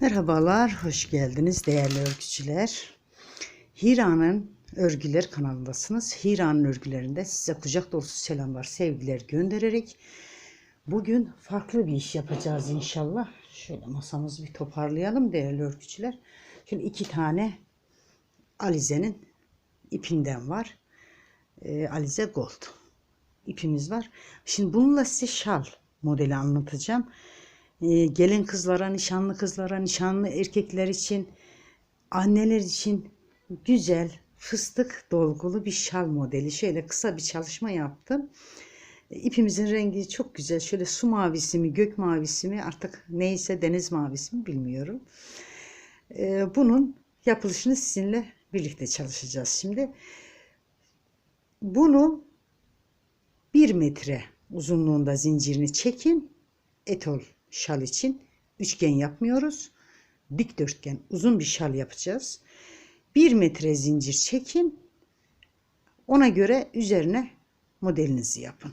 Merhabalar, hoş geldiniz değerli örgücüler. Hira'nın Örgüler kanalındasınız. Hira'nın örgülerinde size kucak dolusu selamlar, sevgiler göndererek bugün farklı bir iş yapacağız inşallah. Şöyle masamızı bir toparlayalım değerli örgücüler. Şimdi iki tane Alize'nin ipinden var. Ee, Alize Gold ipimiz var. Şimdi bununla size şal modeli anlatacağım. Ee, gelin kızlara, nişanlı kızlara, nişanlı erkekler için, anneler için güzel fıstık dolgulu bir şal modeli. Şöyle kısa bir çalışma yaptım. İpimizin rengi çok güzel. Şöyle su mavisi mi, gök mavisi mi artık neyse deniz mavisi mi bilmiyorum. Ee, bunun yapılışını sizinle birlikte çalışacağız şimdi. Bunu 1 metre uzunluğunda zincirini çekin. Etol şal için üçgen yapmıyoruz. Dikdörtgen uzun bir şal yapacağız. 1 metre zincir çekin. Ona göre üzerine modelinizi yapın.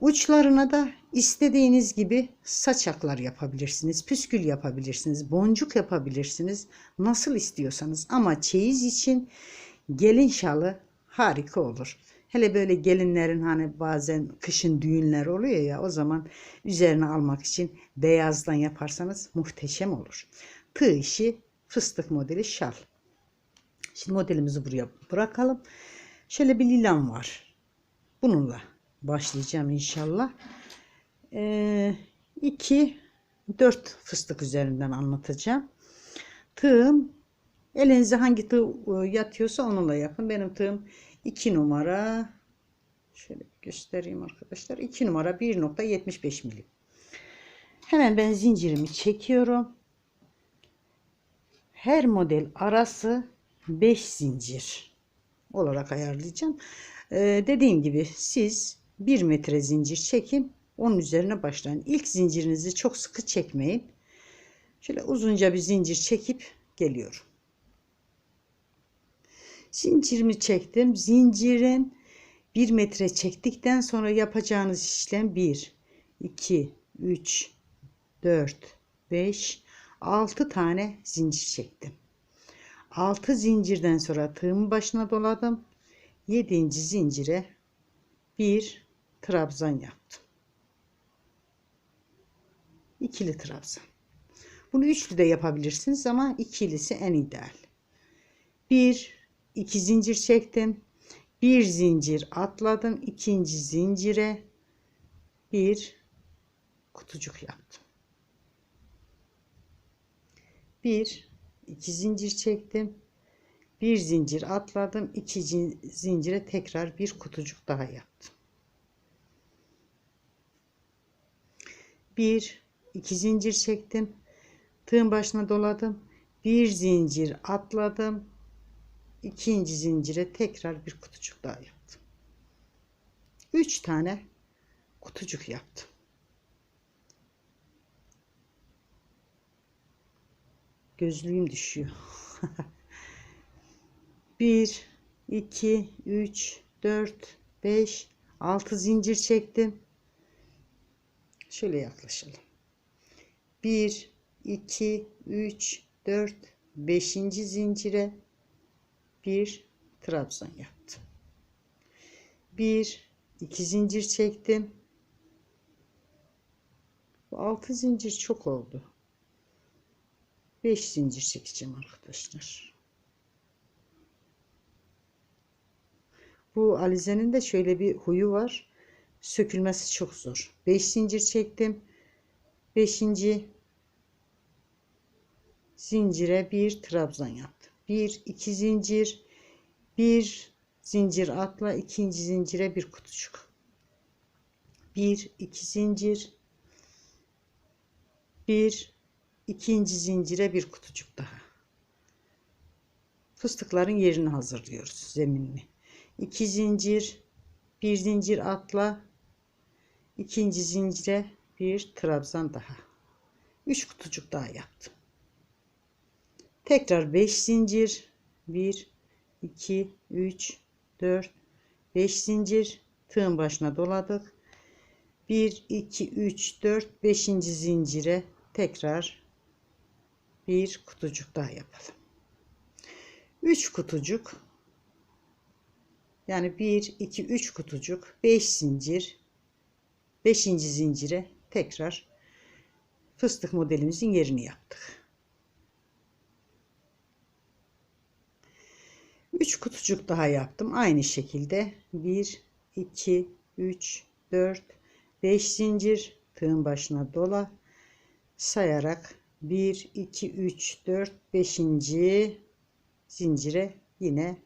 Uçlarına da istediğiniz gibi saçaklar yapabilirsiniz, püskül yapabilirsiniz, boncuk yapabilirsiniz. Nasıl istiyorsanız ama çeyiz için gelin şalı harika olur. Hele böyle gelinlerin hani bazen kışın düğünler oluyor ya o zaman üzerine almak için beyazdan yaparsanız muhteşem olur. Tığ işi fıstık modeli şal. Şimdi modelimizi buraya bırakalım. Şöyle bir lilam var. Bununla başlayacağım inşallah. 2 4 fıstık üzerinden anlatacağım. Tığım elinize hangi tığ e, yatıyorsa onunla yapın. Benim tığım 2 numara şöyle göstereyim arkadaşlar. 2 numara 1.75 milim. Hemen ben zincirimi çekiyorum. Her model arası 5 zincir olarak ayarlayacağım. Ee, dediğim gibi siz 1 metre zincir çekin onun üzerine başlayın. İlk zincirinizi çok sıkı çekmeyin. Şöyle uzunca bir zincir çekip geliyorum Zincirimi çektim. Zincirin 1 metre çektikten sonra yapacağınız işlem 1, 2, 3, 4, 5, 6 tane zincir çektim. 6 zincirden sonra tığımın başına doladım. 7. zincire bir trabzan yaptım. İkili trabzan. Bunu üçlü de yapabilirsiniz ama ikilisi en ideal. 1 2 zincir çektim. Bir zincir atladım. ikinci zincire bir kutucuk yaptım. Bir, iki zincir çektim. Bir zincir atladım. iki zincire tekrar bir kutucuk daha yaptım. Bir, iki zincir çektim. Tığın başına doladım. Bir zincir atladım ikinci zincire tekrar bir kutucuk daha yaptım. Üç tane kutucuk yaptım. Gözlüğüm düşüyor. Bir, iki, üç, dört, beş, altı zincir çektim. Şöyle yaklaşalım. Bir, iki, üç, dört, beşinci zincire bir trabzan yaptım. Bir, iki zincir çektim. Bu altı zincir çok oldu. Beş zincir çekeceğim arkadaşlar. Bu alizenin de şöyle bir huyu var. Sökülmesi çok zor. Beş zincir çektim. Beşinci zincire bir trabzan yaptım bir iki zincir. Bir zincir atla ikinci zincire bir kutucuk. Bir iki zincir. Bir ikinci zincire bir kutucuk daha. Fıstıkların yerini hazırlıyoruz zeminini. İki zincir bir zincir atla ikinci zincire bir trabzan daha. Üç kutucuk daha yaptım Tekrar 5 zincir. 1, 2, 3, 4, 5 zincir. Tığın başına doladık. 1, 2, 3, 4, 5. zincire tekrar bir kutucuk daha yapalım. 3 kutucuk yani 1 2 3 kutucuk 5 zincir 5. zincire tekrar fıstık modelimizin yerini yaptık. 3 kutucuk daha yaptım. Aynı şekilde 1 2 3 4 5 zincir tığın başına dola sayarak 1 2 3 4 5. zincire yine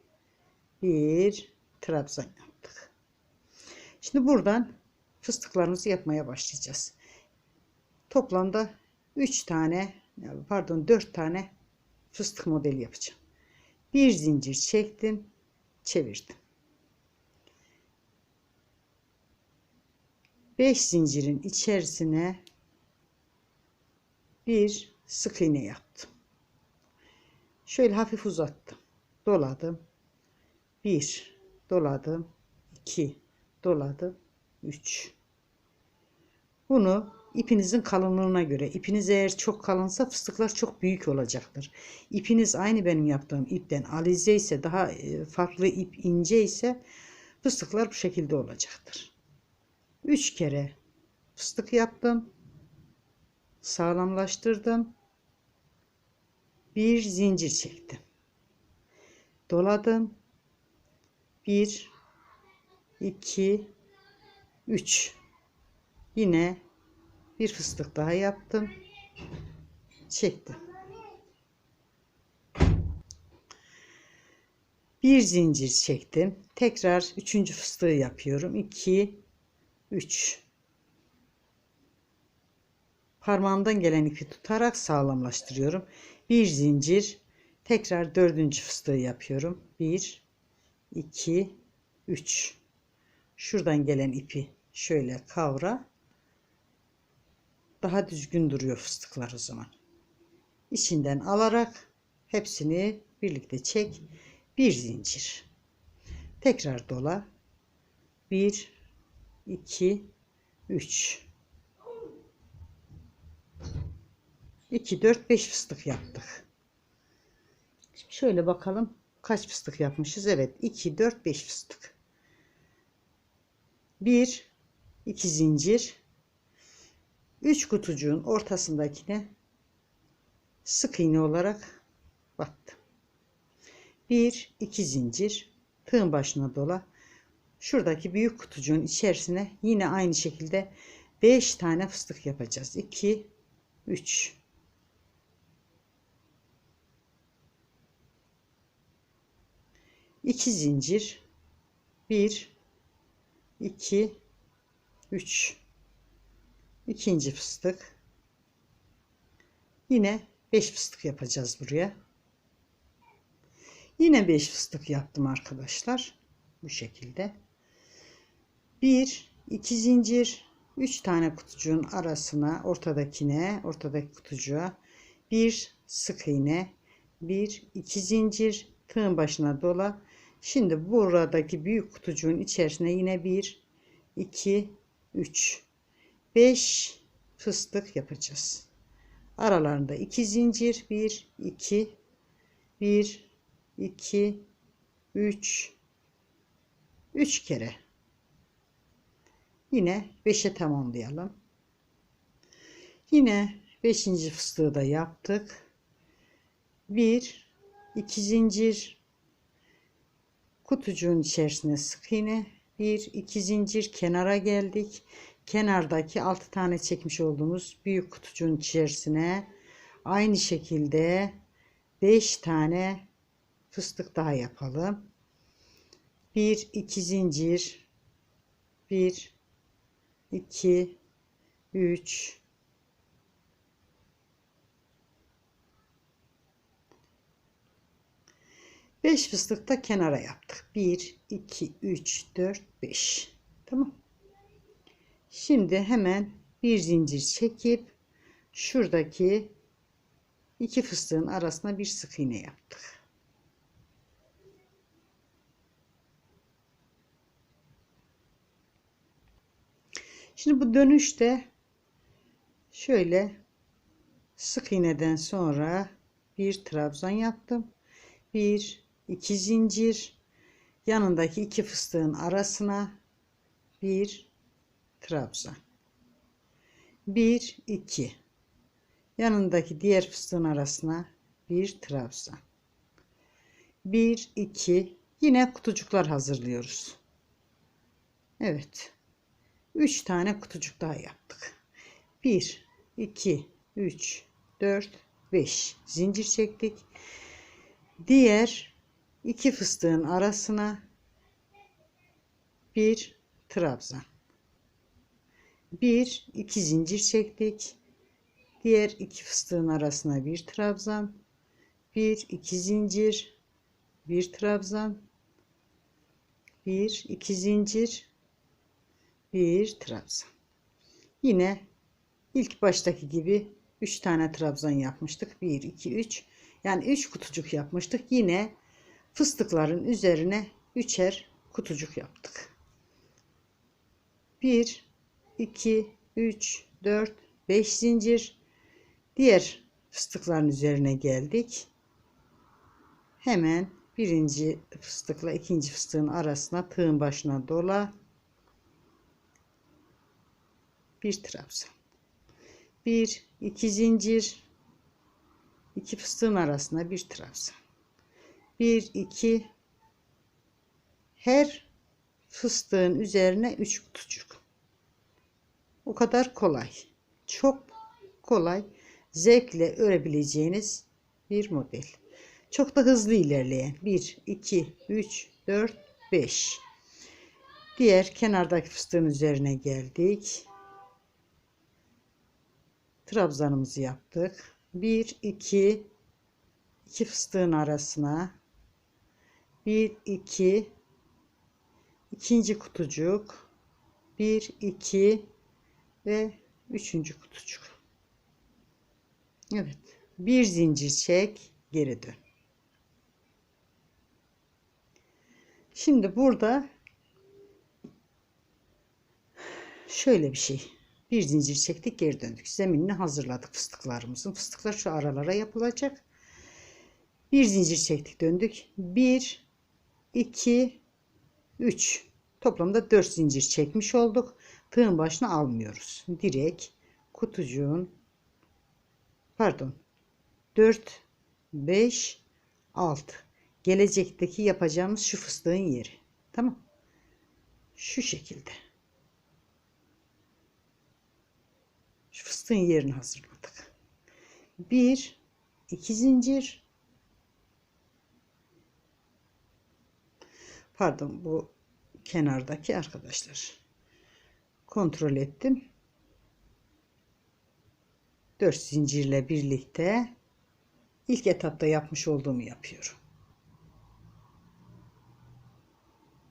bir trabzan yaptık. Şimdi buradan fıstıklarımızı yapmaya başlayacağız. Toplamda 3 tane pardon 4 tane fıstık modeli yapacağım. Bir zincir çektim, çevirdim. 5 zincirin içerisine bir sık iğne yaptım. Şöyle hafif uzattım. Doladım. 1 doladım. 2 doladım. 3 Bunu ipinizin kalınlığına göre ipiniz eğer çok kalınsa fıstıklar çok büyük olacaktır. İpiniz aynı benim yaptığım ipten alize ise daha e, farklı ip ince ise fıstıklar bu şekilde olacaktır. 3 kere fıstık yaptım. Sağlamlaştırdım. Bir zincir çektim. Doladım. 1 2 3 Yine bir fıstık daha yaptım. Çektim. Bir zincir çektim. Tekrar üçüncü fıstığı yapıyorum. 2 3 Parmağımdan gelen ipi tutarak sağlamlaştırıyorum. Bir zincir tekrar dördüncü fıstığı yapıyorum. 1 2 3 Şuradan gelen ipi şöyle kavra daha düzgün duruyor fıstıklar o zaman. İçinden alarak hepsini birlikte çek. Bir zincir. Tekrar dola. 1 2 3 2 4 5 fıstık yaptık. Şimdi şöyle bakalım kaç fıstık yapmışız? Evet 2 4 5 fıstık. 1 2 zincir 3 kutucuğun ortasındakine sık iğne olarak battım. 1 2 zincir tığın başına dola. Şuradaki büyük kutucuğun içerisine yine aynı şekilde 5 tane fıstık yapacağız. 2 3 2 zincir 1 2 3 ikinci fıstık. Yine 5 fıstık yapacağız buraya. Yine 5 fıstık yaptım arkadaşlar. Bu şekilde. 1 2 zincir. 3 tane kutucuğun arasına ortadakine ortadaki kutucuğa bir sık iğne 1 2 zincir. Tığın başına dola. Şimdi buradaki büyük kutucuğun içerisine yine 1 2 3 5 fıstık yapacağız. Aralarında 2 zincir 1 2 1 2 3 3 kere. Yine 5'e tamamlayalım. Yine 5. fıstığı da yaptık. 1 2 zincir kutucuğun içerisine sık iğne 1 2 zincir kenara geldik kenardaki 6 tane çekmiş olduğumuz büyük kutucuğun içerisine aynı şekilde 5 tane fıstık daha yapalım. 1 2 zincir 1 2 3 5 fıstık da kenara yaptık. 1 2 3 4 5. Tamam. Şimdi hemen bir zincir çekip şuradaki iki fıstığın arasına bir sık iğne yaptık. Şimdi bu dönüşte şöyle sık iğneden sonra bir trabzan yaptım. Bir, iki zincir yanındaki iki fıstığın arasına bir trabzan. Bir, iki yanındaki diğer fıstığın arasına bir trabzan. Bir, iki yine kutucuklar hazırlıyoruz. Evet. Üç tane kutucuk daha yaptık. Bir, iki, üç, dört, beş zincir çektik. Diğer iki fıstığın arasına bir trabzan. Bir, iki zincir çektik. Diğer iki fıstığın arasına bir trabzan. Bir, iki zincir. Bir trabzan. Bir, iki zincir. Bir trabzan. Yine ilk baştaki gibi 3 tane trabzan yapmıştık. 1, 2, 3. Yani 3 kutucuk yapmıştık. Yine fıstıkların üzerine üçer kutucuk yaptık. 1, 2, 3, 4, 5 zincir. Diğer fıstıkların üzerine geldik. Hemen birinci fıstıkla ikinci fıstığın arasına tığın başına dola. Bir trabzan. Bir, iki zincir. iki fıstığın arasına bir trabzan. Bir, iki. Her fıstığın üzerine üç kutucuk. O kadar kolay. Çok kolay. Zevkle örebileceğiniz bir model. Çok da hızlı ilerleyen. 1, 2, 3, 4, 5. Diğer kenardaki fıstığın üzerine geldik. Trabzanımızı yaptık. 1, 2, 2 fıstığın arasına 1, 2, ikinci kutucuk 1, 2 ve üçüncü kutucuk. Evet. Bir zincir çek geri dön. Şimdi burada şöyle bir şey. Bir zincir çektik geri döndük. Zeminini hazırladık fıstıklarımızın. Fıstıklar şu aralara yapılacak. Bir zincir çektik döndük. 1 2 3 toplamda 4 zincir çekmiş olduk. Tığın başına almıyoruz. Direkt kutucuğun pardon 4 5 6 gelecekteki yapacağımız şu fıstığın yeri. Tamam. Şu şekilde. Şu fıstığın yerini hazırladık. Bir, iki zincir. Pardon bu kenardaki arkadaşlar. Kontrol ettim. Dört zincirle birlikte ilk etapta yapmış olduğumu yapıyorum.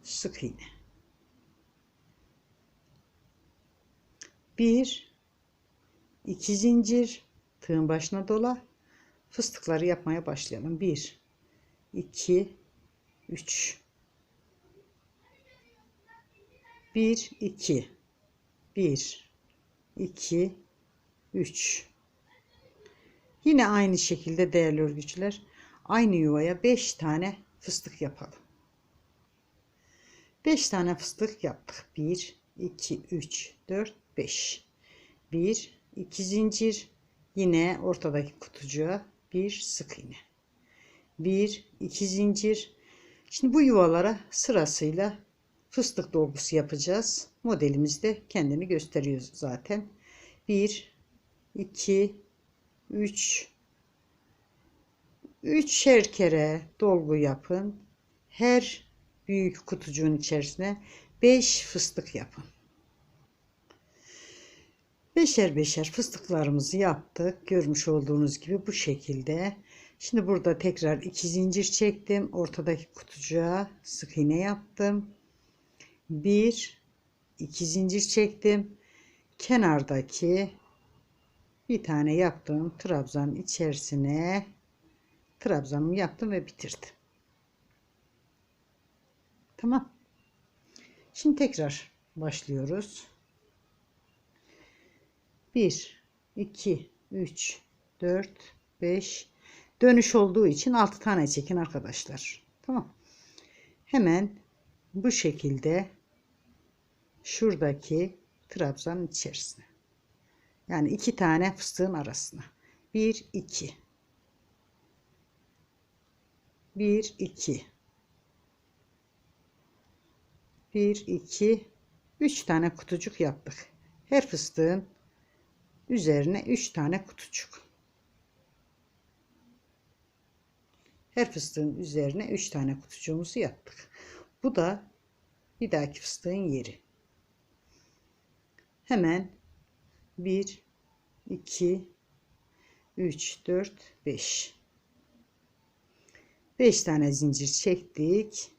Sık iğne. Bir, iki zincir tığın başına dola fıstıkları yapmaya başlayalım 1 2 3 1 2 1 2 3 yine aynı şekilde değerli örgücüler aynı yuvaya 5 tane fıstık yapalım. 5 tane fıstık yaptık. 1 2 3 4 5 1 2 zincir yine ortadaki kutucuğa bir sık iğne. 1 2 zincir. Şimdi bu yuvalara sırasıyla fıstık dolgusu yapacağız modelimiz de kendini gösteriyor zaten 1 2 3 üçer kere dolgu yapın her büyük kutucuğun içerisine 5 fıstık yapın Beşer beşer fıstıklarımızı yaptık. Görmüş olduğunuz gibi bu şekilde. Şimdi burada tekrar iki zincir çektim. Ortadaki kutucuğa sık iğne yaptım. Bir, iki zincir çektim. Kenardaki bir tane yaptığım trabzanın içerisine trabzanımı yaptım ve bitirdim. Tamam. Şimdi tekrar başlıyoruz. 1 2 3 4, 5. Dönüş olduğu için 6 tane çekin arkadaşlar. Tamam. Hemen bu şekilde şuradaki trabzanın içerisine. Yani iki tane fıstığın arasına. 1, 2. 1, 2. 1, 2, 3 tane kutucuk yaptık. Her fıstığın üzerine 3 tane kutucuk. Her fıstığın üzerine 3 tane kutucuğumuzu yaptık. Bu da bir dahaki fıstığın yeri. Hemen 1, 2, 3, 4, 5. 5 tane zincir çektik.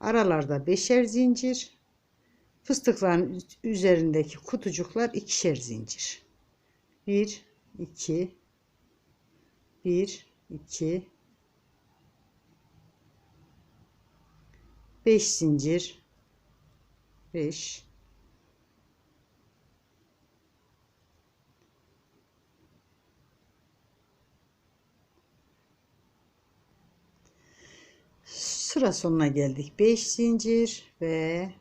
Aralarda beşer zincir. Fıstıkların üzerindeki kutucuklar ikişer zincir. 1, 2, 1, 2, 5 zincir 5 sıra sonuna geldik 5 zincir ve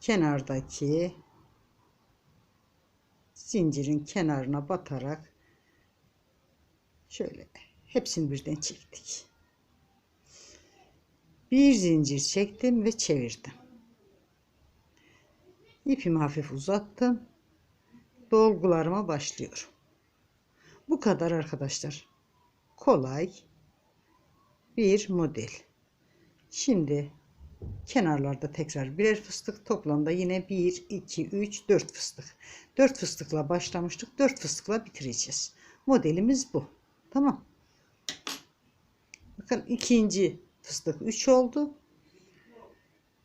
kenardaki zincirin kenarına batarak şöyle hepsini birden çektik bir zincir çektim ve çevirdim. İpimi hafif uzattım. Dolgularıma başlıyorum. Bu kadar arkadaşlar. Kolay bir model. Şimdi kenarlarda tekrar birer fıstık toplamda yine 1 2 3 4 fıstık. 4 fıstıkla başlamıştık. 4 fıstıkla bitireceğiz. Modelimiz bu. Tamam. Bakın ikinci fıstık 3 oldu.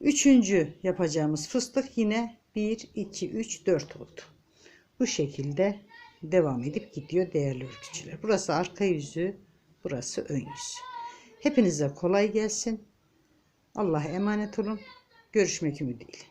Üçüncü yapacağımız fıstık yine 1, 2, 3, 4 oldu. Bu şekilde devam edip gidiyor değerli örgücüler. Burası arka yüzü, burası ön yüzü. Hepinize kolay gelsin. Allah'a emanet olun. Görüşmek ümidiyle.